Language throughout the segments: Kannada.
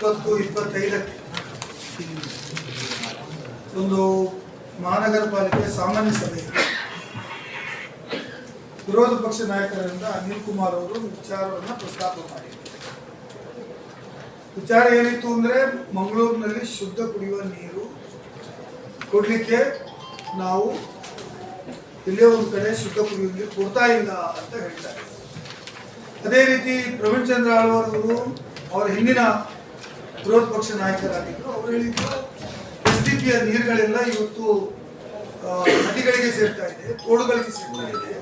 ಇಪ್ಪತ್ತು, ಇಪ್ಪತ್ತೈದಕ್ಕೆ. ಒಂದು ಮಹಾನಗರ ಪಾಲಿಕೆ ಸಾಮಾನ್ಯ ಸಭೆ. ವಿರೋಧ ಪಕ್ಷ ನಾಯಕರಿಂದ ಅನಿಲ್ ಕುಮಾರ್ ಅವರು ವಿಚಾರವನ್ನು ಪ್ರಸ್ತಾಪ ಮಾಡಿದರು ವಿಚಾರ ಏನಿತ್ತು ಅಂದ್ರೆ ಮಂಗಳೂರಿನಲ್ಲಿ ಶುದ್ಧ ಕುಡಿಯುವ ನೀರು ಕೊಡ್ಲಿಕ್ಕೆ ನಾವು ಇಲ್ಲೇ ಒಂದು ಕಡೆ ಶುದ್ಧ ಕುಡಿಯುವ ನೀರು ಕೊಡ್ತಾ ಇಲ್ಲ ಅಂತ ಹೇಳ್ತಾರೆ. ಅದೇ ರೀತಿ ಪ್ರವೀಣ್ ಚಂದ್ರ ಆಳ್ವಾರ್ ಅವರು ಅವರ ಹಿಂದಿನ ವಿರೋಧ ಪಕ್ಷ ನಾಯಕರಾಗಿದ್ದರು ಅವರು ಹೇಳಿದ್ರು, ಎಸ್ ಡಿ ಪಿಯ ನೀರುಗಳೆಲ್ಲ ಇವತ್ತು ನದಿಗಳಿಗೆ ಸೇರ್ತಾ ಇದೆ, ತೋಡುಗಳಿಗೆ ಸೇರ್ತಾ ಇದೆ.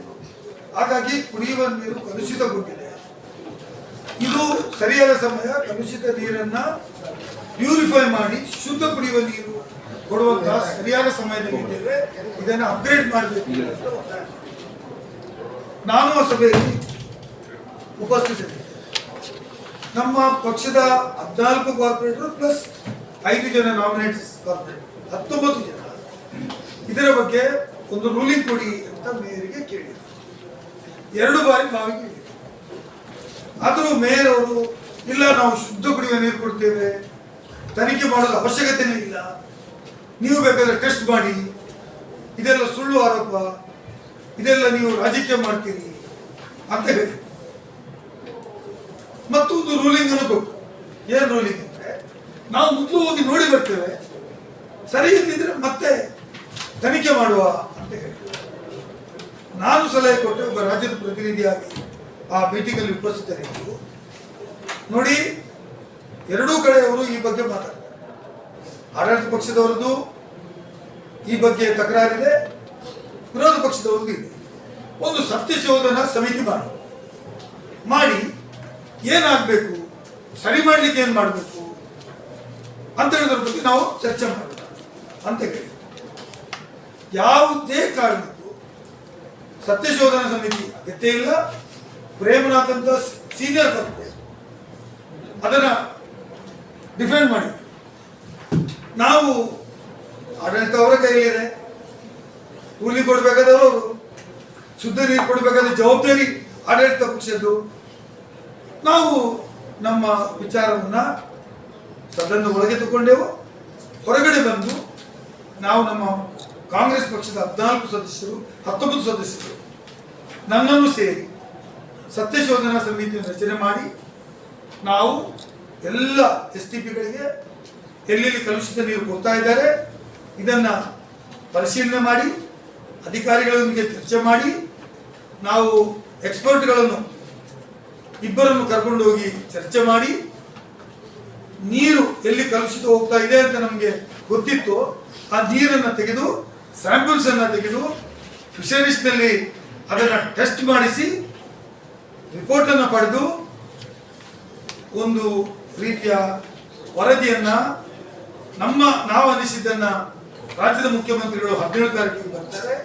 ಹಾಗಾಗಿ ಕುಡಿಯುವ ನೀರು ಕಲುಷಿತಗೊಂಡಿದೆ. ಇದು ಸರಿಯಾದ ಸಮಯ, ಕಲುಷಿತ ನೀರನ್ನ ಪ್ಯೂರಿಫೈ ಮಾಡಿ ಶುದ್ಧ ಕುಡಿಯುವ ನೀರು ಕೊಡುವಂತಹ ಸರಿಯಾದ ಸಮಯದಲ್ಲಿ ಇದ್ದೇವೆ ಇದನ್ನು ಅಪ್ಗ್ರೇಡ್ ಮಾಡಬೇಕು ಅಂತ ನಾನು ಆ ಸಭೆಯಲ್ಲಿ ಉಪಸ್ಥಿತರಿದ್ದೆ ನಮ್ಮ ಪಕ್ಷದ ಹದಿನಾಲ್ಕು ಕಾರ್ಪೊರೇಟರ್ ಪ್ಲಸ್ ಐದು ಜನ ನಾಮಿನೇಟ್ಸ್ ಕಾರ್ಪೊರೇಟರ್ ಹತ್ತೊಂಬತ್ತು ಜನ. ಇದರ ಬಗ್ಗೆ ಒಂದು ರೂಲಿಂಗ್ ಕೊಡಿ ಅಂತ ಮೇಯರಿಗೆ ಕೇಳಿದ್ರು ಎರಡು ಬಾರಿ ಬಾವಿ ಕೇಳಿದ್ರು ಆದರೂ ಮೇಯರ್ ಅವರು, ಇಲ್ಲ, ನಾವು ಶುದ್ಧ ಕುಡಿಯುವ ನೀರು ಕೊಡ್ತೇವೆ. ತನಿಖೆ ಮಾಡೋದು ಅವಶ್ಯಕತೆನೇ ಇಲ್ಲ. ನೀವು ಬೇಕಾದ್ರೆ ಟೆಸ್ಟ್ ಮಾಡಿ. ಇದೆಲ್ಲ ಸುಳ್ಳು ಆರೋಪ. ಇದೆಲ್ಲ ನೀವು ರಾಜಕೀಯ ಮಾಡ್ತೀರಿ ಅಂತ ಹೇಳಿ ಮತ್ತೊಂದು ರೂಲಿಂಗ್ ಅನ್ನು ಕೊಟ್ಟು. ಏನ್ ರೂಲಿಂಗ್ ಅಂದ್ರೆ, ನಾವು ಮೊದಲು ಹೋಗಿ ನೋಡಿ ಬರ್ತೇವೆ. ಸರಿ ಇದ್ದಿದ್ರೆ ಮತ್ತೆ ತನಿಖೆ ಮಾಡುವ ಅಂತ ಹೇಳಿ. ನಾನು ಸಲಹೆ ಕೊಟ್ಟೆ ಒಬ್ಬ ರಾಜ್ಯದ ಪ್ರತಿನಿಧಿಯಾಗಿ ಆ ಮೀಟಿಂಗ್ ಅಲ್ಲಿ ಉಪಸ್ಥಿತರಿದ್ದು, ನೋಡಿ, ಎರಡೂ ಕಡೆಯವರು ಈ ಬಗ್ಗೆ ಮಾತಾಡ್ತಾರೆ. ಆಡಳಿತ ಪಕ್ಷದವರದ್ದು ಈ ಬಗ್ಗೆ ತಕರಾರಿದೆ, ವಿರೋಧ ಪಕ್ಷದವ್ರದ್ದು ಇದೆ. ಒಂದು ಸತ್ಯ ಶೋಧನಾ ಸಮಿತಿ ಮಾಡಿ ಏನಾಗಬೇಕು? ಸರಿ ಮಾಡ್ಲಿಕ್ಕೆ ಏನು ಮಾಡಬೇಕು? ಅಂತ ಹೇಳಿದ್ರ ಬಗ್ಗೆ ನಾವು ಚರ್ಚೆ ಮಾಡೋಣ ಅಂತ ಹೇಳಿ. ಯಾವುದೇ ಕಾರಣಕ್ಕೂ ಸತ್ಯಶೋಧನ ಸಮಿತಿ ಅಗತ್ಯ ಇಲ್ಲ. ಪ್ರೇಮನಾಥ್ ಸೀನಿಯರ್ ಕಾರ್ಪೊರೇಟ್ ಅದನ್ನ ಡಿಫೆಂಡ್ ಮಾಡಿ. ನಾವು ಆಡಳಿತ ಅವರ ಕೈಲಿದೆ ಕೂಲಿ ಕೊಡ್ಬೇಕಾದವರು, ಶುದ್ಧ ನೀರು ಕೊಡಬೇಕಾದ ಜವಾಬ್ದಾರಿ ಆಡಳಿತ ಪಕ್ಷದ್ದು. ನಾವು ನಮ್ಮ ವಿಚಾರವನ್ನ ಸದನ ಒಳಗೆ ತಗೊಂಡೆವು. ಹೊರಗಡೆ ಬಂದು ನಾವು ನಮ್ಮ ಕಾಂಗ್ರೆಸ್ ಪಕ್ಷದ ಹದಿನಾಲ್ಕು ಸದಸ್ಯರು, ಹತ್ತೊಂಬತ್ತು ಸದಸ್ಯರು ನನ್ನನ್ನು ಸೇರಿ ಸತ್ಯಶೋಧನಾ ಸಮಿತಿಯನ್ನು ರಚನೆ ಮಾಡಿ ನಾವು ಎಲ್ಲ ಎಸ್ ಟಿ ಪಿಗಳಿಗೆ ಎಲ್ಲೆಲ್ಲಿ ಕಲುಷಿತ ನೀರು ಕೊಡ್ತಾ ಇದ್ದಾರೆ ಇದನ್ನ ಪರಿಶೀಲನೆ ಮಾಡಿ, ಅಧಿಕಾರಿಗಳೊಂದಿಗೆ ಚರ್ಚೆ ಮಾಡಿ, ನಾವು ಎಕ್ಸ್ಪರ್ಟ್ಗಳನ್ನು ಇಬ್ಬರನ್ನು ಕರ್ಕೊಂಡು ಹೋಗಿ ಚರ್ಚೆ ಮಾಡಿ, ನೀರು ಎಲ್ಲಿ ಕಲುಷಿತ ಹೋಗ್ತಾ ಇದೆ ಅಂತ ನಮಗೆ ಗೊತ್ತಿತ್ತು. ಆ ನೀರನ್ನು ತೆಗೆದು ಸ್ಯಾಂಪಲ್ಸ್ ಅನ್ನ ತೆಗೆದು ಅದನ್ನು ಅದನ್ನ ಟೆಸ್ಟ್ ಮಾಡಿಸಿ ರಿಪೋರ್ಟನ್ನು ಪಡೆದು, ಒಂದು ರೀತಿಯ ವರದಿಯನ್ನ ನಮ್ಮ ನಾವು ಅನಿಸಿದ್ದನ್ನ ರಾಜ್ಯದ ಮುಖ್ಯಮಂತ್ರಿಗಳು ಹದಿನೇಳು ತಾರೀಕಿಗೆ ಬರ್ತಾರೆ.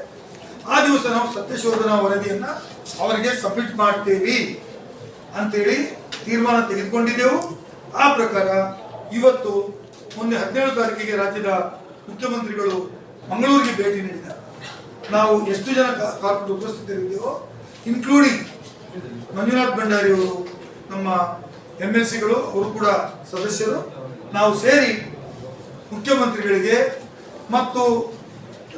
ಆ ದಿವಸ ನಾವು ಸತ್ಯಶೋಧನಾ ವರದಿಯನ್ನ ಅವರಿಗೆ ಸಬ್ಮಿಟ್ ಮಾಡ್ತೇವೆ. ಅಂತೇಳಿ ತೀರ್ಮಾನ ತೆಗೆದುಕೊಂಡಿದ್ದೆವು. ಆ ಪ್ರಕಾರ ಇವತ್ತು ಮೊನ್ನೆ ಹದಿನೇಳು ತಾರೀಕಿಗೆ ರಾಜ್ಯದ ಮುಖ್ಯಮಂತ್ರಿಗಳು ಮಂಗಳೂರಿಗೆ ಭೇಟಿ ನೀಡಿದ್ದಾರೆ. ನಾವು ಎಷ್ಟು ಜನ ಕಾರ್ಪೊರೇಟ್ ಉಪಸ್ಥಿತರಿದ್ದೇವೋ ಇನ್ಕ್ಲೂಡಿಂಗ್ ಮಂಜುನಾಥ್ ಭಂಡಾರಿ ಅವರು, ನಮ್ಮ ಎಂ ಎಲ್ ಸಿಗಳು ಅವರು ಕೂಡ ಸದಸ್ಯರು, ನಾವು ಸೇರಿ ಮುಖ್ಯಮಂತ್ರಿಗಳಿಗೆ ಮತ್ತು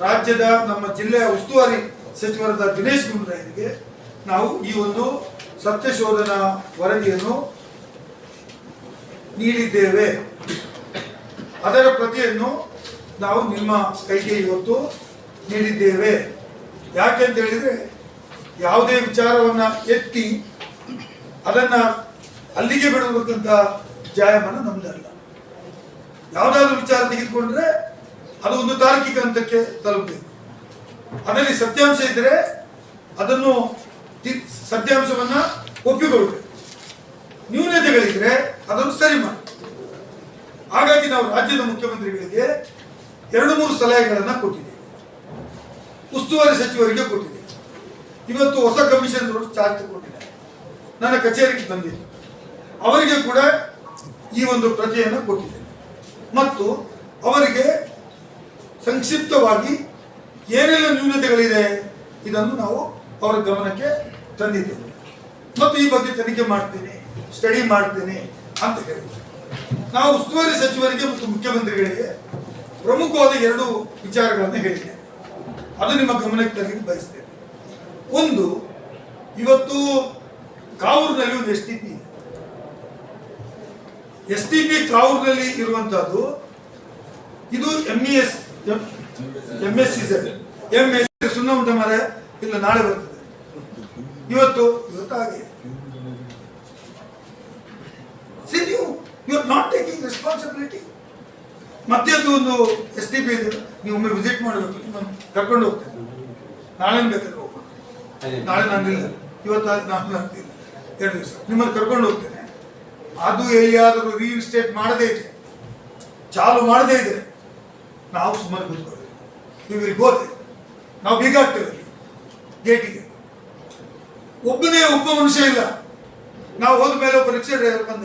ರಾಜ್ಯದ ನಮ್ಮ ಜಿಲ್ಲೆಯ ಉಸ್ತುವಾರಿ ಸಚಿವರಾದ ದಿನೇಶ್ ಗುಂಡೂರಾಯರಿಗೆ ನಾವು ಈ ಒಂದು ಸತ್ಯಶೋಧನಾ ವರದಿಯನ್ನು ನೀಡಿದ್ದೇವೆ. ಅದರ ಪ್ರತಿಯನ್ನು ನಾವು ನಿಮ್ಮ ಕೈಗೆ ಇವತ್ತು ನೀಡಿದ್ದೇವೆ. ಯಾಕೆಂತ ಹೇಳಿದ್ರೆ ಯಾವುದೇ ವಿಚಾರವನ್ನ ಎತ್ತಿ ಅದನ್ನ ಅಲ್ಲಿಗೆ ಬಿಡಬೇಕಂತ ಜಾಯಮಾನ ನಮ್ದಲ್ಲ ಯಾವುದಾದ್ರೂ ವಿಚಾರ ತೆಗೆದುಕೊಂಡ್ರೆ ಅದು ಒಂದು ತಾರ್ಕಿಕ ಹಂತಕ್ಕೆ ತಲುಪಬೇಕು. ಅದರಲ್ಲಿ ಸತ್ಯಾಂಶ ಇದ್ರೆ ಅದನ್ನು ಸತ್ಯಾಂಶವನ್ನ ಒಪ್ಪಿಕೊಳ್ಬೇಕು ನ್ಯೂನತೆಗಳಿದ್ರೆ ಅದನ್ನು ಸರಿ ಮಾಡಿ. ಹಾಗಾಗಿ ನಾವು ರಾಜ್ಯದ ಮುಖ್ಯಮಂತ್ರಿಗಳಿಗೆ ಎರಡು ಮೂರು ಸಲಹೆಗಳನ್ನು ಕೊಟ್ಟಿದ್ದೇವೆ. ಉಸ್ತುವಾರಿ ಸಚಿವರಿಗೆ ಕೊಟ್ಟಿದ್ದೇವೆ. ಇವತ್ತು ಹೊಸ ಕಮಿಷನ್ ಚಾರ್ಜ್ ಕೊಟ್ಟಿದ್ದಾರೆ ನನ್ನ ಕಚೇರಿಗೆ ಬಂದಿದೆ. ಅವರಿಗೆ ಕೂಡ ಈ ಒಂದು ಪ್ರತಿಯನ್ನು ಕೊಟ್ಟಿದ್ದೇನೆ. ಮತ್ತು ಅವರಿಗೆ ಸಂಕ್ಷಿಪ್ತವಾಗಿ ಏನೆಲ್ಲ ನ್ಯೂನತೆಗಳಿದೆ ಇದನ್ನು ನಾವು ಅವರ ಗಮನಕ್ಕೆ ತಂದಿದ್ದೇವೆ ಮತ್ತು ಈ ಬಗ್ಗೆ ತನಿಖೆ ಮಾಡ್ತೇನೆ ಸ್ಟಡಿ ಮಾಡ್ತೇನೆ ಅಂತ ಹೇಳಿದ್ರು. ನಾವು ಉಸ್ತುವಾರಿ ಸಚಿವರಿಗೆ ಮತ್ತು ಮುಖ್ಯಮಂತ್ರಿಗಳಿಗೆ ಪ್ರಮುಖವಾದ ಎರಡು ವಿಚಾರಗಳನ್ನು ಹೇಳಿದೆ ಅದು ನಿಮ್ಮ ಗಮನಕ್ಕೆ ತರಲಿಕ್ಕೆ ಬಯಸ್ತೇನೆ. ಒಂದು, ಇವತ್ತು ಕಾವೂರಿನಲ್ಲಿ ಒಂದು S T P S T P ಕಾವೂರಿನಲ್ಲಿ ಇರುವಂತಹದ್ದು ಇದು M E S M S C M S ಸುಣ್ಣ ಉಂಟ ಮರ ಇಲ್ಲ, ನಾಳೆ ಬರ್ತದೆ. ಇವತ್ತು ಇವತ್ತು ಹಾಗೆ ಸಿ ನೀವು you are not taking responsibility ಮತ್ತೆ ಅದು ಒಂದು ಎಸ್ ಟಿ ಪಿ ಇದೆ. ನೀವು ಒಮ್ಮೆ ವಿಸಿಟ್ ಮಾಡಬೇಕು ನಾನು ಕರ್ಕೊಂಡು ಹೋಗ್ತೇನೆ. ನಾಳೆ ಬೇಕಾದ್ರೆ ಹೋಗೋಣ ನಾಳೆ ನಾನಿಲ್ಲ ಇವತ್ತು ನಾನು ಹಾಕ್ತೀನಿ ಎರಡು ದಿವಸ. ನಿಮ್ಮನ್ನು ಕರ್ಕೊಂಡು ಹೋಗ್ತೇನೆ. ಅದು ಎಲ್ಲಿಯಾದರೂ ರೀಇನ್ಸ್ಟೇಟ್ ಮಾಡದೇ ಇದೆ. ಚಾಲು ಮಾಡದೇ ಇದ್ರೆ ನಾವು ಸುಮ್ಮನೆ ಕೂತ್ಕೊಳ್ಬೇಕು ನೀವು ಇಲ್ಲಿ ಹೋದೆ ನಾವು ಬೀಗ ಆಗ್ತೇವೆ ಗೇಟಿಗೆ. ಒಬ್ಬನೇ ಒಬ್ಬ ಮನುಷ್ಯ ಇಲ್ಲ. ನಾವು ಹೋದ ಮೇಲೆ ಒಬ್ಬ ರಿಕ್ಷಾ ಡ್ರೈವರ್ ಬಂದ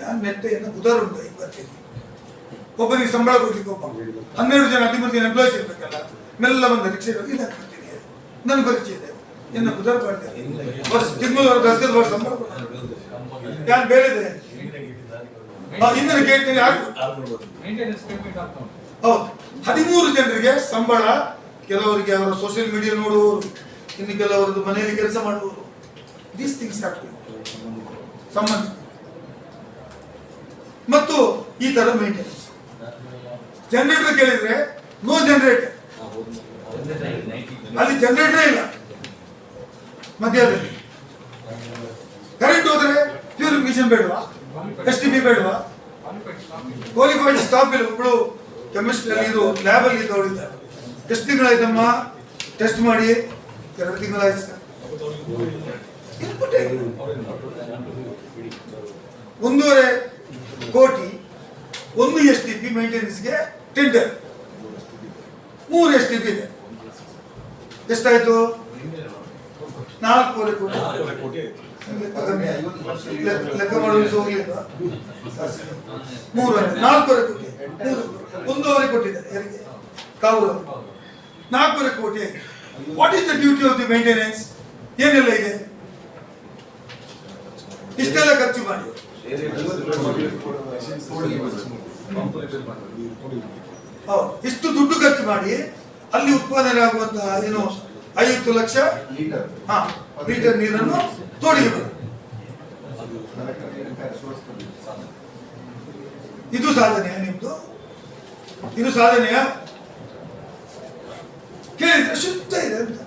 ಯಾರು ನೆಟ್ಟೆ ಏನು ಉಂಟು ಈಗ ಬರ್ತೀನಿ ಒಬ್ಬನಿಗೆ ಸಂಬಳ ಕೊಡ್ಲಿಕ್ಕೆ ಒಬ್ಬ. ಹನ್ನೆರಡು ಜನ, ಹದಿಮೂರು ಜನ ಎಂಪ್ಲಾಯ್ಸ್ ಇರ್ಬೇಕಲ್ಲ. ಮೆಲ್ಲ ಬಂದ ರಿಕ್ಷಾ ಡ್ರೈವರ್ ಇಲ್ಲ ಬರ್ತೀನಿ ನನ್ನ ಪರಿಚಯ ಇದೆ ಎನ್ನ ಉದಾರ ಮಾಡ್ತಾರೆ ಬಸ್ ತಿಂಗಳು ದಸದ ವರ್ಷ ಸಂಬಳ ಯಾರು ಬೇರೆ ಇದೆ ಹಿಂದಿನ ಉಂಟು ಹೌದು. ಹದಿಮೂರು ಜನರಿಗೆ ಸಂಬಳ. ಕೆಲವರಿಗೆ ಅವರ ಸೋಷಿಯಲ್ ಮೀಡಿಯಾ ನೋಡುವವರು. ಇನ್ನು ಕೆಲವರದ್ದು ಮನೆಯಲ್ಲಿ ಕೆಲಸ ಮಾಡುವವರು ದೀಸ್ ಥಿಂಗ್ಸ್ ಆಗ್ತದೆ ಸಂಬಂಧ ಮತ್ತು ಈ ತರ ಮೇಂಟೆನೆನ್ಸ್ ಜನರೇಟರ್ ಕೇಳಿದ್ರೆ ನೋ ಜನರೇಟರ್ ಅಲ್ಲಿ ಜನರೇಟರ್ ಇಲ್ಲ. ಮಧ್ಯದಲ್ಲಿ. ಕರೆಂಟ್ ಹೋದ್ರೆ ಪ್ಯೂರಿಫಿಕೇಶನ್ ಬೇಡವಾ? ಎಸ್ ಟಿ ಬಿ ಬೇಡವಾ? ಕೋಲಿ ಸ್ಟಾಪ್ ಇಲ್ಲ. ಒಬ್ಬಳು ಕೆಮಿಸ್ಟ್ರಿ ಅಲ್ಲಿ ಇದು ಲ್ಯಾಬ್ ಅಲ್ಲಿ ಇದ್ದವಳಿದ್ದಾರೆ ಎಷ್ಟು ತಿಂಗಳಾಯ್ತಮ್ಮ? ಟೆಸ್ಟ್ ಮಾಡಿ. ಎರಡು ತಿಂಗಳಾಯ್ತು ಒಂದೂವರೆ ಕೋಟಿ ಒಂದು ಎಸ್ ಟಿ ಪಿ ಮೇಂಟೆನೆನ್ಸ್ಗೆ ಟೆಂಡರ್ ಮೂರು ಎಸ್ ಟಿ ಪಿ ಇದೆ. ಎಷ್ಟಾಯ್ತು? ನಾಲ್ಕೂವರೆ ಕೋಟಿ ಲೆಕ್ಕ ಹೋಗ್ಲಿಲ್ಲ ಮೂರುವರೆ ನಾಲ್ಕೂವರೆ ಕೋಟಿ. ಒಂದೂವರೆ ಇದೆ. ಯಾರಿಗೆ? ಕಾವು ನಾಲ್ಕೂವರೆ ಕೋಟಿ what is the duty of the maintenance ಏನೆಲ್ಲ ಇದೆ? ಇಷ್ಟೆಲ್ಲ ಖರ್ಚು ಮಾಡಿ. ಇಷ್ಟು ದುಡ್ಡು ಖರ್ಚು ಮಾಡಿ ಅಲ್ಲಿ ಉತ್ಪಾದನೆ ಆಗುವಂತಹ ಏನು ಐವತ್ತು ಲಕ್ಷ? ಹಾ, ಲೀಟರ್ ನೀರನ್ನು ತೋಡಿಗೆ ಇದು ಸಾಧನೆಯಾ ನಿಮ್ದು? ಇದು ಸಾಧನೆಯಾ? ಕೇಳಿದ್ರೆ ಶುದ್ಧ ಇದೆ ಅಂತ.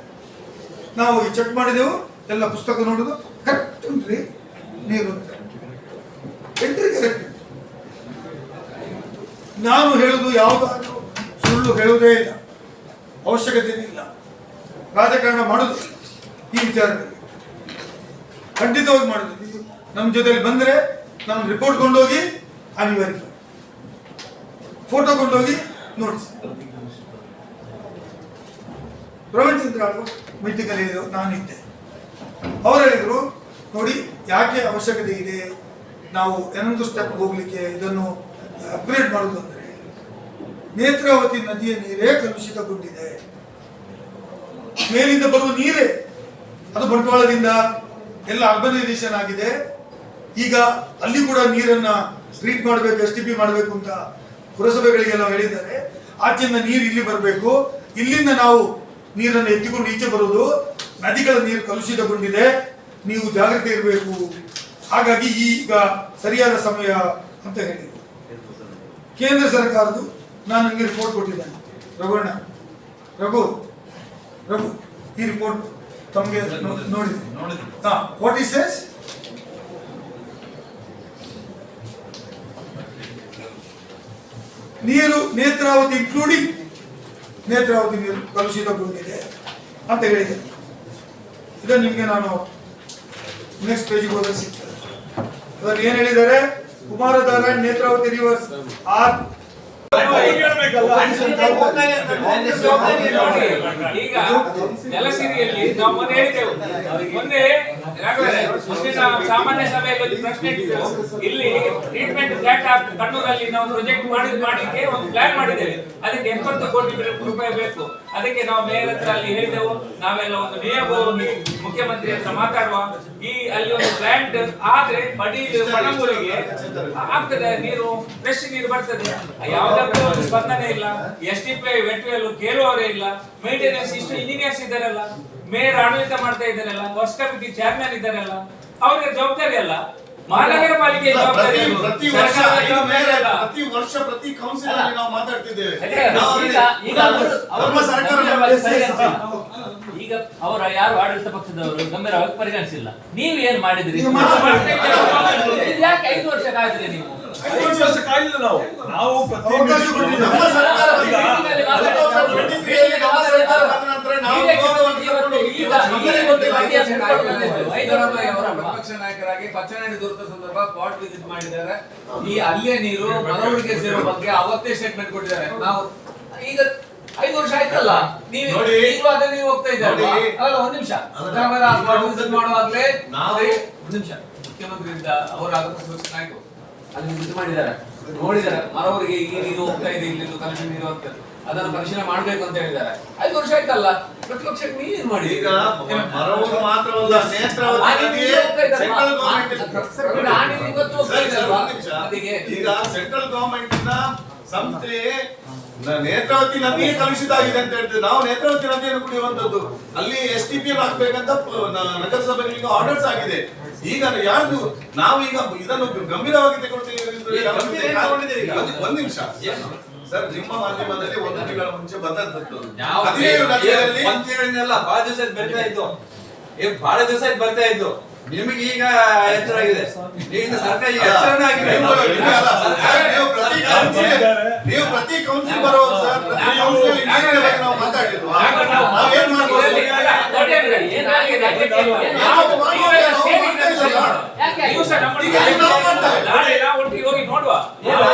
ನಾವು ಈ ಚೆಕ್ ಮಾಡಿದೆವು, ಎಲ್ಲ ಪುಸ್ತಕ ನೋಡುದು ಕರೆಕ್ಟ್ ಉಂಟ್ರಿ, ನೀರು ಅಂತ. ಎಂಟ್ರಿ ಕರೆಕ್ಟ್ ನಾನು ಹೇಳುದು ಯಾವುದಾದ್ರೂ ಸುಳ್ಳು ಹೇಳುವುದೇ ಇಲ್ಲ. ಅವಶ್ಯಕತೆ ಇಲ್ಲ ರಾಜಕಾರಣ ಮಾಡುದು ಈ ವಿಚಾರದಲ್ಲಿ. ಖಂಡಿತವಾಗಿ ಮಾಡುದು. ನಮ್ಮ ಜೊತೆಲಿ ಬಂದ್ರೆ ನಮ್ಮ ರಿಪೋರ್ಟ್ ಕೊಂಡೋಗಿ ಅನಿವಾರ್ಯ. ಫೋಟೋ ಕೊಂಡೋಗಿ ನೋಡಿಸಿ ಪ್ರವೀಣ್ ಚಂದ್ರ ಮೀಟಿಂಗ್ ಅಲ್ಲಿ ನಾನಿದ್ದೆ. ಅವ್ರು ಹೇಳಿದ್ರು, ನೋಡಿ, ಯಾಕೆ ಅವಶ್ಯಕತೆ ಇದೆ? ನಾವು ಇನ್ನೊಂದು ಸ್ಟೆಪ್ ಹೋಗ್ಲಿಕ್ಕೆ ಇದನ್ನು ಅಪ್ಗ್ರೇಡ್ ಮಾಡೋದು ಅಂದ್ರೆ ನೇತ್ರಾವತಿ ನದಿಯ ನೀರೇ ಕಲುಷಿತಗೊಂಡಿದೆ. ಮೇಲಿಂದ ಬರುವ ನೀರೇ, ಅದು ಬಂಟ್ವಾಳದಿಂದ ಎಲ್ಲ ಅರ್ಬನೈಸೇಷನ್ ಆಗಿದೆ. ಈಗ ಅಲ್ಲಿ ಕೂಡ ನೀರನ್ನ ಟ್ರೀಟ್ ಮಾಡಬೇಕು ಎಸ್ ಟಿ ಪಿ ಮಾಡಬೇಕು ಅಂತ ಪುರಸಭೆಗಳಿಗೆಲ್ಲ ಹೇಳಿದ್ದಾರೆ. ಆಚೆಯಿಂದ ನೀರು ಇಲ್ಲಿ ಬರಬೇಕು. ಇಲ್ಲಿಂದ ನಾವು ನೀರನ್ನು ಎತ್ತಿಕೊಂಡು ಈಚೆ ಬರೋದು ನದಿಗಳ ನೀರು ಕಲುಷಿತಗೊಂಡಿದೆ. ನೀವು ಜಾಗ್ರತೆ ಇರಬೇಕು. ಹಾಗಾಗಿ ಈಗ ಸರಿಯಾದ ಸಮಯ ಅಂತ ಹೇಳಿದರು. ಕೇಂದ್ರ ಸರ್ಕಾರದ್ದು ನಾನು ನಿಮಗೆ ರಿಪೋರ್ಟ್ ಕೊಟ್ಟಿದ್ದೇನೆ. ರಘುವಣ್ಣ ರಘು ರಘು ಈ ರಿಪೋರ್ಟ್ ತಮಗೆ ನೋಡಿದೆ ಹಾ ವಾಟ್ ಈಸ್ ಎಸ್ ನೀರು ನೇತ್ರಾವತಿ ಇನ್ಕ್ಲೂಡಿಂಗ್ ನೇತ್ರಾವತಿ ನೀರು ಕಲುಷಿತಗೊಂಡಿದೆ ಅಂತ ಹೇಳಿದೆ ಇದನ್ನು ನಿಮಗೆ ನಾನು ನೆಕ್ಸ್ಟ್ ಪೇಜಿಗೆ ಹೋದ್ರೆ ಸಿಗ್ತದೆ. ಅದನ್ನು ಏನು ಹೇಳಿದ್ದಾರೆ? ಕುಮಾರಧಾರ ನೇತ್ರಾವತಿ ರಿವರ್ಸ್ ಆರ್ ಈಗ ನೆಲಸಿರಿಯಲ್ಲಿ ನಾವು ಮೊನ್ನೆ ಹೇಳಿದೆವು ಮೊನ್ನೆ ಸಾಮಾನ್ಯ ಸಭೆಯಲ್ಲಿ ಪ್ರಶ್ನೆ ಇತ್ತು ಇಲ್ಲಿ ಟ್ರೀಟ್ಮೆಂಟ್ ಫ್ಲಾಟ್ ಕಣ್ಣೂರಲ್ಲಿ ನಾವು ಪ್ರೊಜೆಕ್ಟ್ ಮಾಡಿ ಮಾಡಲಿಕ್ಕೆ ಒಂದು ಪ್ಲಾನ್ ಮಾಡಿದ್ದೇವೆ ಅದಕ್ಕೆ ಎಪ್ಪತ್ತು ಕೋಟಿ ರೂಪಾಯಿ ಬೇಕು ಅದಕ್ಕೆ ನಾವು ಮೇಯರ್ ಹತ್ರ ಅಲ್ಲಿ ಹೇಳಿದೆವು. ನಾವೆಲ್ಲ ಒಂದು ನಿಯೋಗವನ್ನು ಮುಖ್ಯಮಂತ್ರಿ ಹತ್ರ ಮಾತಾಡುವ. ಈ ಅಲ್ಲಿ ಒಂದು ಪ್ಲಾಂಟ್ ಆದ್ರೆ ಬಡಿ ಪಣಂಬೂರಿಗೆ ಆಗ್ತದೆ, ನೀರು ಫ್ರೆಶ್ ನೀರು ಬರ್ತದೆ. ಯಾವುದಕ್ಕೂ ಒಂದು ಸ್ಪಂದನೆ ಇಲ್ಲ. S T P wet well ಕೇಳುವವರೇ ಇಲ್ಲ. ಮೇಂಟೆನೆನ್ಸ್ ಇಷ್ಟು ಇಂಜಿನಿಯರ್ಸ್ ಇದ್ದಾರಲ್ಲ. ಮೇಯರ್ ಆಡಳಿತ ಮಾಡ್ತಾ ಇದ್ದಾರಲ್ಲ. ವರ್ಷ ಕಮಿಟಿ ಚೇರ್ಮನ್ ಇದ್ದಾರಲ್ಲ. ಅವ್ರಿಗೆ ಜವಾಬ್ದಾರಿ ಅಲ್ಲ. ಮಹಾನಗರ ಪಾಲಿಕೆ ಪ್ರತಿ ಪ್ರತಿ ವರ್ಷ ಪ್ರತಿ ವರ್ಷ ಪ್ರತಿ ಕೌನ್ಸಿಲ್ ಅಲ್ಲ. ನಾವು ಮಾತಾಡ್ತಿದ್ದೇವೆ. ಈಗ- ಈಗ ಅವರು- ನಮ್ಮ ಸರ್ಕಾರ ಈಗ ಅವರ ಯಾರು ಆಡಳಿತ ಪಕ್ಷದವರು ಗಂಭೀರವಾಗಿ ಪರಿಗಣಿಸಿಲ್ಲ. ನೀವು ಏನ್ ಮಾಡಿದ್ರಿ? ಯಾಕೆ ಐದು ವರ್ಷ ಕಾಯ್ದ್ರಿ ನೀವು? ಐದು ವರ್ಷ ಕಾಯಿಲ್ಲ ನಾವು. ನಾವು ಪ್ರತಿ ಅವಕಾಶ ಮೀಟಿಂಗ್ ಕೊಟ್ಟಿದ್ದೀವಿ. ನಮ್ಮ ಸರ್ಕಾರ ಈಗ- ಬಂದಿದೆ. 2023 ಯಲ್ಲಿ ನಮ್ಮ ಸರ್ಕಾರ ಬಂದ ನಂತರ ನಾವು ಗೌರವವನ್ನು ಕರ್ಕೊಂಡು ಈಗ ಈಗ ಒಂದು ಬಗ್ಗೆ ಹೇಳ್ಕೊಂಡು ಬಂದಿದ್ದು. ಐದು ವರ್ಷ ಸಿದ್ದರಾಮಯ್ಯ ಅವರ ಅವರ ಪ್ರತಿಪಕ್ಷ ನಾಯಕರಾಗಿ ಪಚ್ಚನಾಡಿ ದುರಂತ ಸಂದರ್ಭ ಸ್ಪಾಟ್ ವಿಸಿಟ್ ಮಾಡಿದ್ದಾರೆ ಈ ಅಲ್ಲೇ ನೀರು ಮನವರಿಕೆ ಸೇರೋ ಬಗ್ಗೆ ಅವತ್ತೇ ಸ್ಟೇಟ್ಮೆಂಟ್ ಕೊಟ್ಟಿದ್ದಾರೆ. ನಾವು ಈಗ ಐದು ವರ್ಷ ಆಯ್ತಲ್ಲ ನೀವು. ಈಗಲೂ ಅದೇ ನೀವು ಹೋಗ್ತಾ ಇದ್ದಾರೆ ಅಲ್ಲ ಒಂದ್ ನಿಮಿಷ. ಸ್ಪಾಟ್ ವಿಸಿಟ್ ಮಾಡುವಾಗಲೇ ನಾವೇ ಒಂದ್ ನಿಮಿಷ. ಮುಖ್ಯಮಂತ್ರಿಯಿಂದ ಅವರ ನಾಯಕರು ಅಲ್ಲಿ ವಿಸಿಟ್ ಮಾಡಿದ್ದಾರೆ. ನೋಡಿದ್ದಾರೆ. ಮರವರಿಗೆ ಈ ನೀರು ಹೋಗ್ತಾ ಇದೆ ಇಲ್ಲಿ ಕನೆಕ್ಷನ್ ನೀರು ಅಂತ. ಅದನ್ನು ಪರಿಶೀಲನೆ ಮಾಡ್ಬೇಕು ಅಂತ ಹೇಳಿದ್ದಾರೆ. ಐದು ವರ್ಷ ಆಯ್ತಲ್ಲ? ಪ್ರತಿಪಕ್ಷಕ್ಕೆ ನೀನ್ ಮಾಡಿ? ಈಗ ಮರವರು ಮಾತ್ರವಲ್ಲ ನೇತ್ರಾವತಿ ನದಿಯೇ ಸೆಂಟ್ರಲ್ ಗವರ್ಮೆಂಟ್ ಸಂಸ್ಥೆ ನೇತ್ರಾವತಿ ನದಿಯೇ ಕಲುಷಿತ ಆಗಿದೆ ಅಂತ ಹೇಳ್ತೇವೆ. ನಾವು ನೇತ್ರಾವತಿ ನದಿಯನ್ನು ಕುಡಿಯುವಂತದ್ದು ಅಲ್ಲಿ ಎಸ್ ಟಿ ಪಿ ಹಾಕ್ಬೇಕಂತ ಪ- ನ- ನಗರಸಭೆಗಳಿಗೆ ಆರ್ಡರ್ಸ್ ಆಗಿದೆ. ಈಗ ಯಾರು ನಾವು ಈಗ ಇದನ್ನು ಗಂಭೀರವಾಗಿ ತಗೊಳ್ತೀವಿ ಈಗ? ಒಂದು- ಒಂದ್ ನಿಮಿಷ ಸರ್ ನಿಮ್ಮ ಮಾಧ್ಯಮದಲ್ಲಿ ಒಂದು ತಿಂಗಳ ಮುಂಚೆ ಬಂದದ್ದು ನಾವು ಹದಿನೈದು ನದಿಗಳಲ್ಲಿ ಒಂದ್ ತಿಂಗಳಿಂದಲ್ಲ ಬಹಳ ದಿವಸ ಆಯ್ತು ಬರ್ತಾ ಇತ್ತು ಏ ಬಹಳ ದಿವಸ ಆಯ್ತು ಬರ್ತಾ ಇತ್ತು ನಿಮಗೆ ಈಗ ಎಚ್ಚರ ಆಗಿದೆ ಈಗ ಸರ್ಕಾರ ಈಗ ಎಚ್ಚರನೇ ಆಗಿದೆ ನೀವು- ಪ್ರತಿ ಕೌನ್ಸಿಲ್ ನೀವು ಪ್ರತಿ ಕೌನ್ಸಿಲ್ ಬರೋದು ಸರ್ ಪ್ರತಿ ಕೌನ್ಸಿಲ್ ನೀರಿನ ಬಗ್ಗೆ ನಾವು ಮಾತಾಡಿದ್ವಾ ನಾವೇನ್ ಮಾಡ್ಬೋದು ನೋಡಿ ಅಂದ್ರೆ ಏನಾಗಿದೆ ಅದಕ್ಕೆ ಏನು- ನಾವು ಮಾಡುವಾಗ ನಾವು ಮಾಡ್ತಾ ಇದ್ದೀವಲ್ಲ? ಯಾಕೆ ನೀವು ಸಹ ನಮ್ಮ ಈಗ ನಾವು ಮಾಡ್ತಾ ಇದ್ದೀವಿ. ನಾಳೆ ನಾವು ಒಟ್ಟಿಗೆ ಹೋಗಿ ನೋಡುವ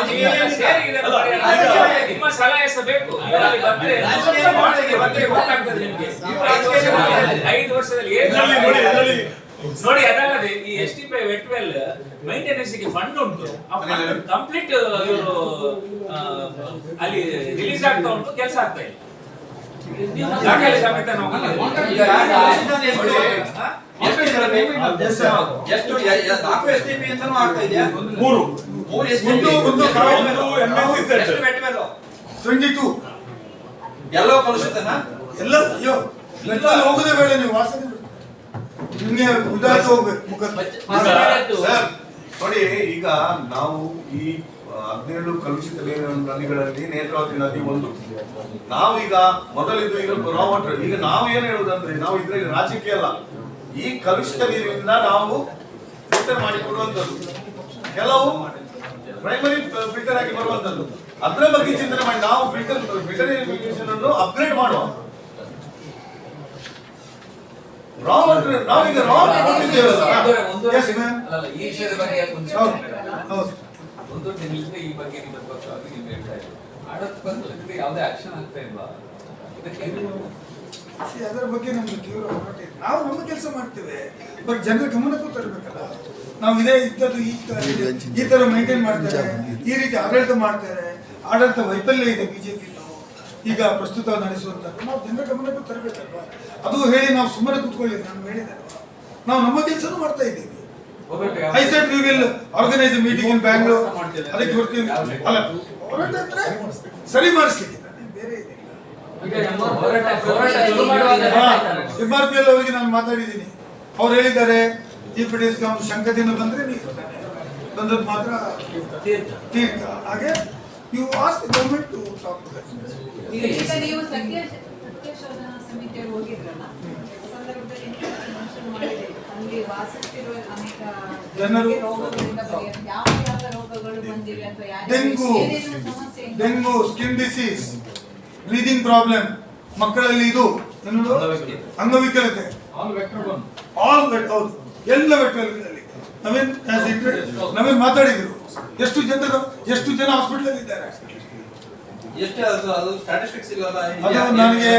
ಸೇರಿ ನಿಮ್ಗೆ. ಐದು ವರ್ಷದಲ್ಲಿ- ಏನು ನೋಡಿ ಅದಲ್ಲದೆ ಈ S T P wet well ಮೈಂಟೆನೆನ್ಸ್ಗೆ fund ಉಂಟು. ಕಂಪ್ಲೀಟ್ ಇವರು ಅಲ್ಲಿ ರಿಲೀಸ್ ಆಗ್ತಾ ಉಂಟು ಕೆಲಸ ಆಗ್ತಾ ಇಲ್ಲ. ದಾಖಲೆ ಸಮೇತ ಎಷ್ಟು? ನಾಲ್ಕು ಎಸ್ ಟಿ ಪಿ ಅಂತಾನು ಆಗ್ತಾ ಇದೆಯಾ? ಮೂರು. ಮೂರು ಎಸ್ ಟಿ ಒಂದು- ಟ್ವೆಂಟಿ ಟೂ ಎಲ್ಲೋ ಕಲುಷಿತನಾ? ಎಲ್ಲ ಅಯ್ಯೋ ಮೆಟ್ರಲ್ಲಿ ಹೋಗೋದೇ ಬೇಡ ನೀವು ವಾಸನೆ. ನಿಮ್ಗೆ ಉದಾಸ ಹೋಗ್ಬೇಕು ಸರ್ ನೋಡಿ ಈಗ ನಾವು ಈ ಹದಿನೇಳು ಕಲುಷಿತ ನೀರಿನ ನದಿಗಳಲ್ಲಿ ನೇತ್ರಾವತಿ ನದಿ ಒಂದು. ನಾವೀಗ ಮೊದಲಿದ್ದು ಈಗ ರಾ ವಾಟರ್ ಈಗ ನಾವು ಏನ್ ಹೇಳುದಂದ್ರೆ ನಾವು ಇದ್ರಲ್ಲಿ ರಾಜಕೀಯ ಅಲ್ಲ. ಈ ಕಲುಷಿತ ನೀರಿನಿಂದ ನಾವು ಫಿಲ್ಟರ್ ಮಾಡಿ ಕೊಡುವಂತದ್ದು ಕೆಲವು ಪ್ರೈಮರಿ ಫಿಲ್ಟರ್ ಆಗಿ ಬರುವಂತದ್ದು ಅದರ ಬಗ್ಗೆ ಚಿಂತನೆ ಮಾಡಿ ನಾವು ಫಿಲ್ಟರ್ ಫಿಲ್ಟರ್ ಅನ್ನು ಅಪ್ಗ್ರೇಡ್ ಮಾಡುವ. ರಾ ವಾಟರ್ ನಾವೀಗ ರಾ ವಾಟರ್ ಈ ವಿಷಯದ ಬಗ್ಗೆ ಯಾಕೆ ಮುಂಚೆ ಹೌದು. ಹೌದು. ಒಂದು ತಿಂಗಳಿಂದ ಈ ಬಗ್ಗೆ ನಿಮ್ಮ ಪಕ್ಷವಾಗಿ ನೀವು ಹೇಳ್ತಾ ಇದ್ದೀರಿ ಆಡಳಿತ ಪಕ್ಷದಿಂದ ಯಾವುದೇ ಆಕ್ಷನ್ ಆಗ್ತಾ ಇಲ್ವಾ? ಇದಕ್ಕೆ ಅದರ ಬಗ್ಗೆ ನಮ್ಗೆ ತೀವ್ರ ಹೋರಾಟ ಇದೆ ನಾವು ನಮ್ಮ ಕೆಲಸ ಮಾಡ್ತೇವೆ. ಬಟ್ ಜನರ ಗಮನಕ್ಕೂ ತರಬೇಕಲ್ಲ. ನಾವು ಇದೇ ಇದ್ದದ್ದು ಈ ತರ ಈ ತರ ಮೇಂಟೈನ್ ಮಾಡ್ತಾರೆ. ಈ ರೀತಿ ಆಡಳಿತ ಮಾಡ್ತಾರೆ. ಆಡಳಿತ ವೈಫಲ್ಯ ಇದೆ ಬಿಜೆಪಿ ಈಗ ಪ್ರಸ್ತುತ ನಡೆಸುವಂತ ನಾವು ಜನರ ಗಮನಕ್ಕೂ ತರಬೇಕಲ್ವಾ? ಅದು ಹೇಳಿ ನಾವು ಸುಮ್ಮನೆ ಕೂತ್ಕೊಳ್ಳಿ ನಾನು ಹೇಳಿದೆ ನಾವು ನಮ್ಮ ಕೆಲಸನೂ ಮಾಡ್ತಾ ಇದ್ದೀವಿ. I said we will organise meeting in Bangalore ಅದಕ್ಕೆ ಬರ್ತೀವಿ ಅಲ್ಲ ಹೋರಾಟ ಅಂದ್ರೆ ಸರಿ ಮಾಡಿಸ್ಲಿಕ್ಕೆ ಬೇರೆ ಎಂ ಆರ್ ಪಿ ಎಲ್ ಅವರಿಗೆ ನಾನು ಮಾತಾಡಿದ್ದೀನಿ. ಅವ್ರು ಹೇಳಿದ್ದಾರೆ ಚೀಫ್ ಡಿಸ್ಕೌಂ ಶಂಕದಿಂದ ಬಂದ್ರೆ ನೀವು. ಬಂದದ್ದು ಮಾತ್ರ ತೀರ್ಥ. ಹಾಗೆ you ask the government to talk ಈಗ ಈಗ ನೀವು ಸತ್ಯ ಹೋಗಿದ್ರಲ್ಲ ಆ ಸಂದರ್ಭದಲ್ಲಿ ನೀವು mention ಮಾಡಿದ್ದೀರಿ. ಅಲ್ಲಿ ವಾಸಿಸ್ತಿರುವ ಅನೇಕ ಜನರು- ರೋಗಗಳಿಂದ ಯಾವ ಯಾವ ರೋಗಗಳು ಬಂದಿವೆ ಅಥವಾ ಡೆಂಗು ಏನೇನು ಸಮಸ್ಯೆಯಿಂದ dengue skin disease breathing problem ಮಕ್ಕಳಲ್ಲಿ ಇದು ಅಂಗವಿಕಲತೆ. All vector one all wet ಹೌದು. ಎಲ್ಲ ನವೀನ್ inter- ನವೀನ್ ಮಾತಾಡಿದ್ರು? ಎಷ್ಟು ಜನರು ಎಷ್ಟು ಜನ ಹಾಸ್ಪಿಟಲ್ ಇದ್ದಾರೆ? ಎಷ್ಟು ಅದು ಸ್ಟ್ಯಾಟಿಸ್ಟಿಕ್ಸ್ ಇಲ್ಲಲ್ಲ ಅದು ನನಗೆ